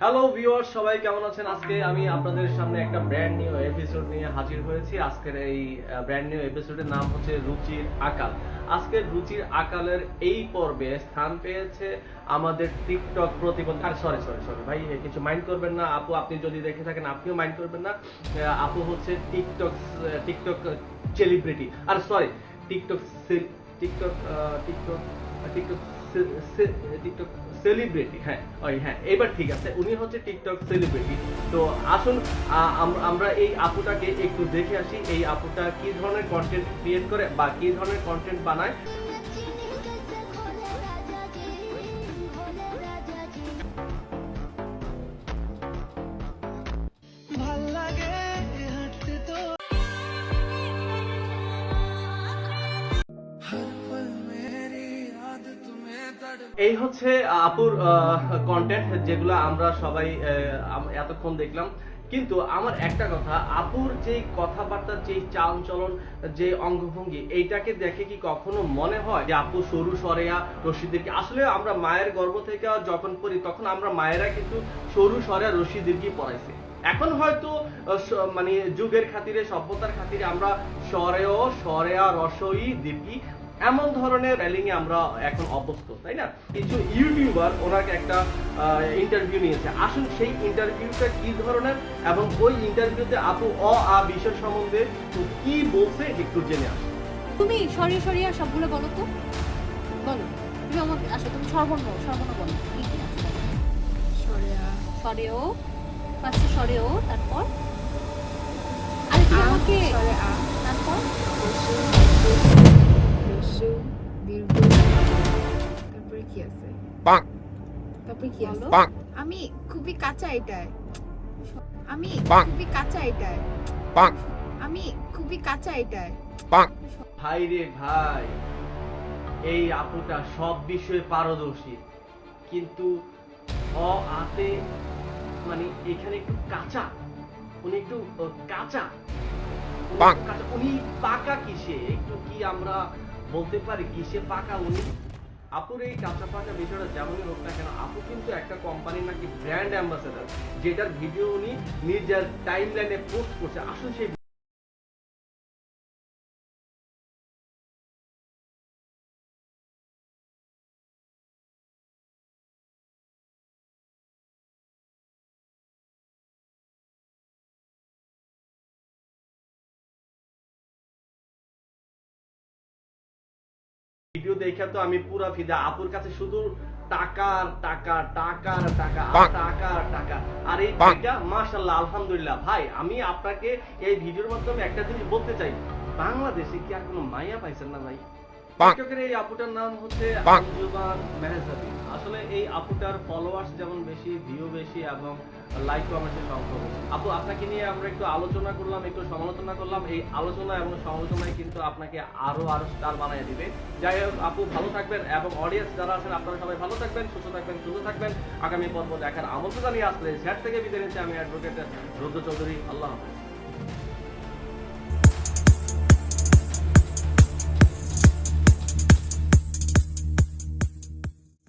Hello viewers সবাই কেমন আছেন? আজকে আমি আপনাদের সামনে একটা ব্র্যান্ড নিউ এপিসোড নিয়ে হাজির হয়েছি। আজকের এই ব্র্যান্ড নিউ এপিসোডের নাম হচ্ছে রুচির আকাল। আজকের রুচির আকালের এই পর্বে স্থান পেয়েছে আমাদের টিকটক প্রতিবন্ধী আর সরি সরি সরি ভাই কিছু মাইন্ড করবেন না। আপু, আপনি যদি দেখে থাকেন, আপনিও মাইন্ড করবেন না। আপু হচ্ছে টিকটক টিকটক সেলিব্রিটি আর sorry TikTok TikTok TikTok TikTok TikTok celebrity হ্যাঁ ওই হ্যাঁ এবার ঠিক আছে, উনি হচ্ছে টিকটক সেলিব্রিটি তো আসুন আমরা এই আপুটাকে একটু দেখে আসি, এই আপুটা কি ধরনের কন্টেন্ট ক্রিয়েট করে বা কি ধরনের কন্টেন্ট বানায়। এই হচ্ছে আপুর কন্টেন্ট যেগুলো আমরা সবাই এতক্ষণ দেখলাম। কিন্তু আমার একটা কথা, আপুর যে কথাবার্তা যে চাল চলন যে অঙ্গভঙ্গি, এইটাকে দেখে কি কখনো মনে হয় যে আপু সরু সরেয়া রশিদেরকে? আসলে আমরা মায়ের গর্ভ থেকে যখন পড়ি, তখন আমরা মায়েরা কিন্তু সরু সরেয়া রশিদেরকে পড়াইছে। এখন হয়তো মানে যুগের খাতিরে সভ্যতার খাতিরে আমরা সরেয় সরেয়া রসই দীর্ঘি এমন ধরনের র্যালিং এ আমরা এখন অভ্যস্ত তাই না? কিছু ইউটিউবার ওনাকে একটা ইন্টারভিউ নিয়েছে। আসুন সেই ইন্টারভিউটা কি ধরনের এবং ওই ইন্টারভিউতে আপু অ আ বিষয় সম্বন্ধে কি বলছে একটু জেনে আসুন তুমি সরিয়ে সরিয়ে সবগুলো বলো তো। বলো। তুমি আমাকে আসো তুমি সর্বর্ণ সর্বর্ণ বলো। কি কি আছে? বলো। সরেয়া সরেও ফার্স্টে সরেও তারপর? আরে তুমি আমাকে সরে আ। তারপর? রসু রসু দীর্ঘ তারপরে কি আছে? পাক তারপরে কি আছে? পাক আমি খুবই কাঁচা এটায়। আমি খুবই কাঁচা এটায়। পাক আমি খুবই কাঁচা এটায়। পাক ভাই রে ভাই এই আপুটা সব বিষয়ে পারদর্শী। কিন্তু অ আতে মানে এখানে একটু কাঁচা। উনি একটু কাঁচা। উনি পাকা। কিসে? একটু কি আমরা বলতে পারি কিসে পাকা উনি? আপুর এই কাঁচা পাকা বিষয়টা যেমনই হোক না কেন আপু কিন্তু একটা কোম্পানির নাকি ব্র্যান্ড অ্যাম্বাসেডার যেটার ভিডিও উনি নিজের টাইম লাইনে পোস্ট করছে। আসুন সেই ভিডিও দেখে তো আমি পুরা ফিদা। আপুর কাছে শুধু টাকার টাকা টাকার টাকা টাকার টাকা আর এই। এটা মাশাল্লাহ আলহামদুলিল্লাহ। ভাই আমি আপনাকে এই ভিডিওর মাধ্যমে একটা জিনিস বলতে চাই। বাংলাদেশে কি আর কোনো মায়া পাইছেন না ভাই। টিকটকের এই আপুটার নাম হচ্ছে বাহ। আঞ্জুমান মেহজাবি আসলে এই আপুটার ফলোয়ার্স যেমন বেশি ভিউ বেশি এবং লাইক কমেন্টের সংখ্যা বেশি। আপু আপনাকে নিয়ে আমরা একটু আলোচনা করলাম একটু সমালোচনা করলাম। এই আলোচনা এবং সমালোচনায় কিন্তু আপনাকে আরও আরও স্টার বানিয়ে দিবে। যাই হোক আপু ভালো থাকবেন এবং অডিয়েন্স যারা আছেন আপনারা সবাই ভালো থাকবেন সুস্থ থাকবেন সুস্থ থাকবেন। আগামী পর্ব দেখার আমন্ত্রণ জানিয়ে আসলে ঝ্যাট থেকে বিদায় নিচ্ছি। আমি অ্যাডভোকেট রুদ্র চৌধুরী। আল্লাহ হাফেজ।